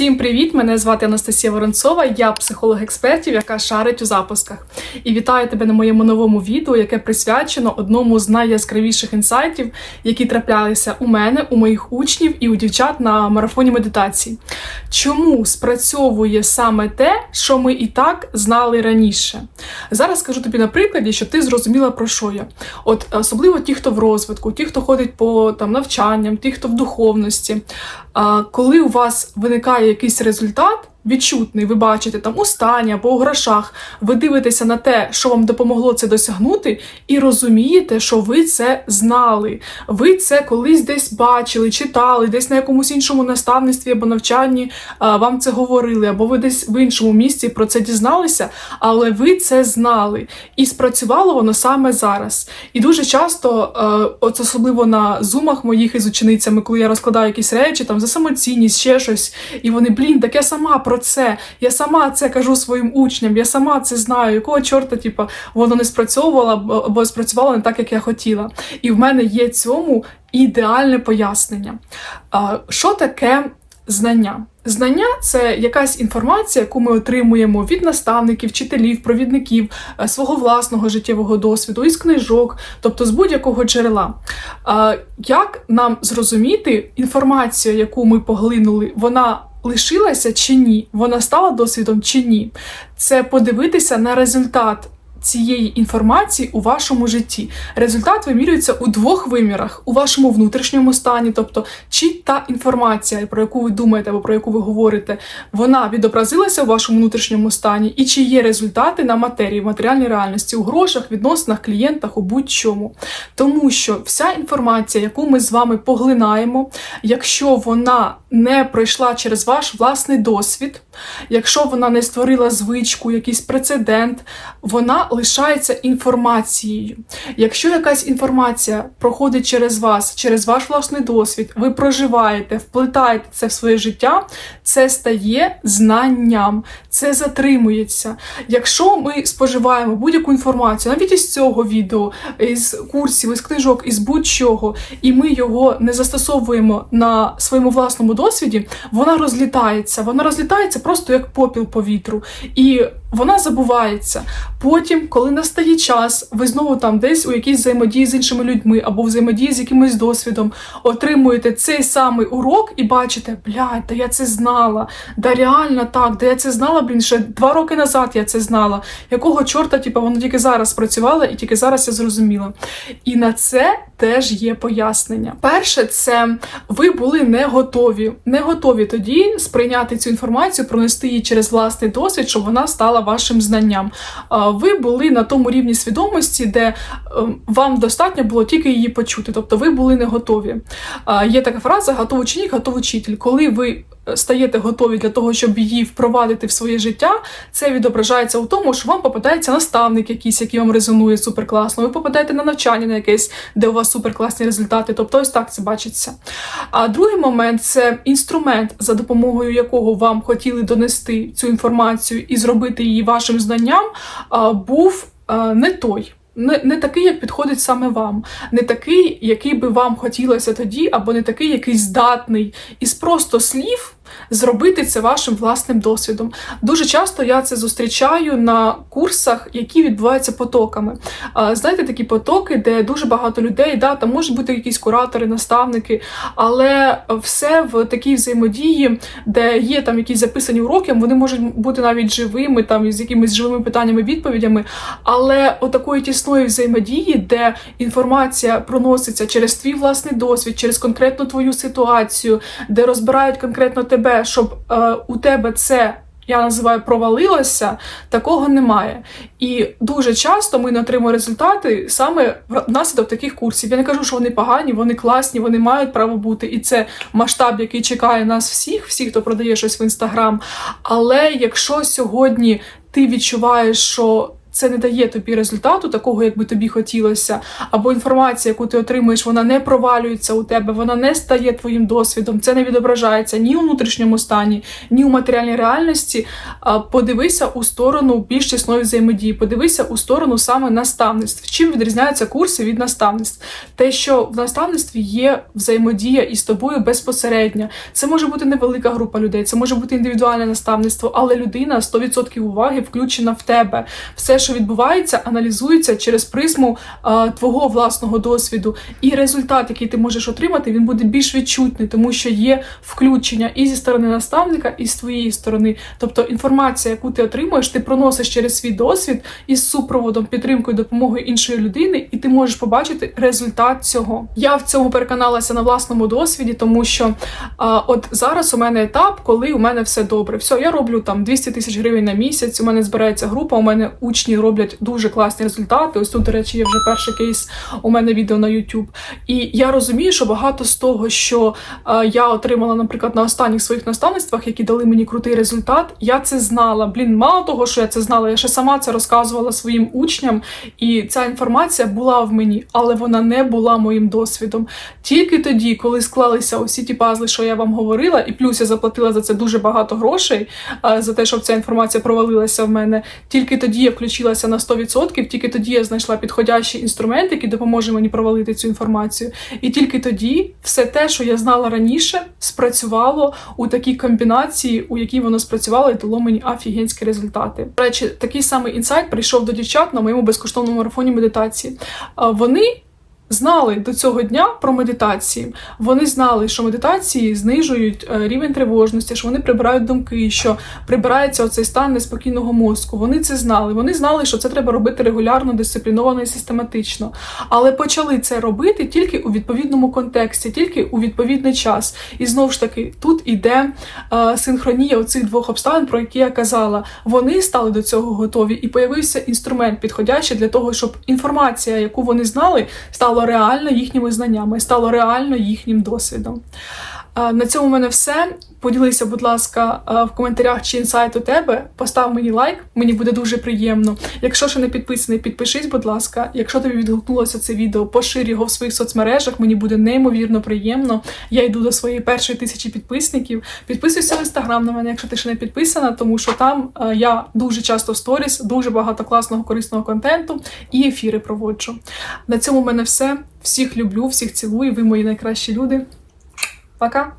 Всім привіт! Мене звати Анастасія Воронцова, я психолог експертів, яка шарить у запусках. І вітаю тебе на моєму новому відео, яке присвячено одному з найяскравіших інсайтів, які траплялися у мене, у моїх учнів і у дівчат на марафоні медитації. Чому спрацьовує саме те, що ми і так знали раніше? Зараз скажу тобі на прикладі, щоб ти зрозуміла про що я. От особливо ті, хто в розвитку, ті, хто ходить по там навчанням, ті, хто в духовності. Коли у вас виникає якийсь результат, відчутний, ви бачите там у стані або у грошах, ви дивитеся на те, що вам допомогло це досягнути, і розумієте, що ви це знали. Ви це колись десь бачили, читали, десь на якомусь іншому наставництві або навчанні вам це говорили, або ви десь в іншому місці про це дізналися, але ви це знали. І спрацювало воно саме зараз. І дуже часто, от особливо на зумах моїх із ученицями, коли я розкладаю якісь речі там за самоцінність, ще щось, і вони, блін, так я сама про це, я сама це кажу своїм учням, я сама це знаю, якого чорта, типу, воно не спрацьовувало або- спрацювало не так, як я хотіла. І в мене є цьому ідеальне пояснення. Що таке знання? Знання це якась інформація, яку ми отримуємо від наставників, вчителів, провідників, е, свого власного життєвого досвіду, із книжок, тобто з будь-якого джерела. Як нам зрозуміти інформацію, яку ми поглинули, вона лишилася чи ні? Вона стала досвідом чи ні? Це подивитися на результат. Цієї інформації у вашому житті результат вимірюється у двох вимірах: у вашому внутрішньому стані, тобто чи та інформація, про яку ви думаєте або про яку ви говорите, вона відобразилася у вашому внутрішньому стані, і чи є результати на матерії, в матеріальній реальності, у грошах, відносинах, клієнтах, у будь-чому. Тому що вся інформація, яку ми з вами поглинаємо, якщо вона не пройшла через ваш власний досвід, якщо вона не створила звичку, якийсь прецедент, вона лишається інформацією. Якщо якась інформація проходить через вас, через ваш власний досвід, ви проживаєте, вплетаєте це в своє життя, це стає знанням, це затримується. Якщо ми споживаємо будь-яку інформацію, навіть із цього відео, із курсів, із книжок, із будь-чого, і ми його не застосовуємо на своєму власному досвіді, вона розлітається. Вона розлітається просто як попіл повітру. І вона забувається. Потім, коли настає час, ви знову там десь у якійсь взаємодії з іншими людьми або взаємодії з якимось досвідом, отримуєте цей самий урок і бачите, блядь, да я це знала, да реально так, да я це знала, блін, ще два роки назад я це знала. Якого чорта, типу, воно тільки зараз працювало і тільки зараз я зрозуміла. І на це теж є пояснення. Перше, це ви були не готові, не готові тоді сприйняти цю інформацію, пронести її через власний досвід, щоб вона стала вашим знанням. Ви були на тому рівні свідомості, де е, вам достатньо було тільки її почути, тобто ви були не готові. Є така фраза готовий ученик, готовий вчитель. Коли ви стаєте готові для того, щоб її впровадити в своє життя, це відображається у тому, що вам попадається наставник якийсь, який вам резонує суперкласно. Ви попадаєте на навчання на якесь, де у вас суперкласні результати. Тобто, ось так це бачиться. А другий момент це інструмент, за допомогою якого вам хотіли донести цю інформацію і зробити її вашим знанням, був не той. Не, не такий, як підходить саме вам, не такий, який би вам хотілося тоді, або не такий, який здатний. Із просто слів зробити це вашим власним досвідом. Дуже часто я це зустрічаю на курсах, які відбуваються потоками. Знаєте, такі потоки, де дуже багато людей, да, там можуть бути якісь куратори, наставники, але все в такій взаємодії, де є там якісь записані уроки, вони можуть бути навіть живими, там з якимись живими питаннями, відповідями. Але отакої тісної взаємодії, де інформація проноситься через твій власний досвід, через конкретну твою ситуацію, де розбирають конкретно тебе, щоб е, у тебе це. Я називаю провалилося, такого немає. І дуже часто ми не отримуємо результати саме внаслідок таких курсів. Я не кажу, що вони погані, вони класні, вони мають право бути. І це масштаб, який чекає нас всіх, всіх, хто продає щось в інстаграм. Але якщо сьогодні ти відчуваєш, що це не дає тобі результату, такого, як би тобі хотілося, або інформація, яку ти отримуєш, вона не провалюється у тебе, вона не стає твоїм досвідом, це не відображається ні у внутрішньому стані, ні у матеріальній реальності. Подивися у сторону більш тісної взаємодії, подивися у сторону саме наставництв. Чим відрізняються курси від наставництв? Те, що в наставництві є взаємодія із тобою безпосередньо. Це може бути невелика група людей, це може бути індивідуальне наставництво, але людина 100% уваги включена в тебе. Все, що відбувається, аналізується через призму а, твого власного досвіду. І результат, який ти можеш отримати, він буде більш відчутний, тому що є включення і зі сторони наставника, і з твоєї сторони. Тобто інформація, яку ти отримуєш, ти проносиш через свій досвід із супроводом, підтримкою, допомогою іншої людини, і ти можеш побачити результат цього. Я в цьому переконалася на власному досвіді, тому що а, от зараз у мене етап, коли у мене все добре. Все, я роблю там 200 тисяч гривень на місяць. У мене збирається група. У мене учні роблять дуже класні результати. Ось тут, до речі, є вже перший кейс. У мене відео на YouTube. І я розумію, що багато з того, що е, я отримала, наприклад, на останніх своїх наставництвах, які дали мені крутий результат, я це знала. Блін, мало того, що я це знала, я ще сама це розказувала своїм учням, і ця інформація була в мені, але вона не була моїм досвідом. Тільки тоді, коли склалися усі ті пазли, що я вам говорила, і плюс я заплатила за це дуже багато грошей, е, за те, щоб ця інформація провалилася в мене. Тільки тоді я включилася на 100%, тільки тоді я знайшла підходящий інструмент, який допоможе мені провалити цю інформацію. І тільки тоді все те, що я знала раніше, спрацювало у такій комбінації, у якій воно спрацювало і дало мені афігенські результати. До речі, такий самий інсайт прийшов до дівчат на моєму безкоштовному марафоні медитації. Вони знали до цього дня про медитації. Вони знали, що медитації знижують е, рівень тривожності, що вони прибирають думки, що прибирається оцей стан неспокійного мозку. Вони це знали. Вони знали, що це треба робити регулярно, дисципліновано і систематично. Але почали це робити тільки у відповідному контексті, тільки у відповідний час. І знову ж таки, тут іде е, синхронія оцих двох обставин, про які я казала. Вони стали до цього готові, і появився інструмент, підходящий для того, щоб інформація, яку вони знали, стала реально їхніми знаннями, стало реально їхнім досвідом. На цьому в мене все. Поділися, будь ласка, в коментарях, чи інсайт у тебе. Постав мені лайк, мені буде дуже приємно. Якщо ще не підписаний, підпишись, будь ласка. Якщо тобі відгукнулося це відео, поширь його в своїх соцмережах. Мені буде неймовірно приємно. Я йду до своєї першої тисячі підписників. Підписуйся в інстаграм на мене, якщо ти ще не підписана, тому що там я дуже часто в сторіс, дуже багато класного корисного контенту і ефіри проводжу. На цьому в мене все. Всіх люблю, всіх цілую. Ви мої найкращі люди. Пока!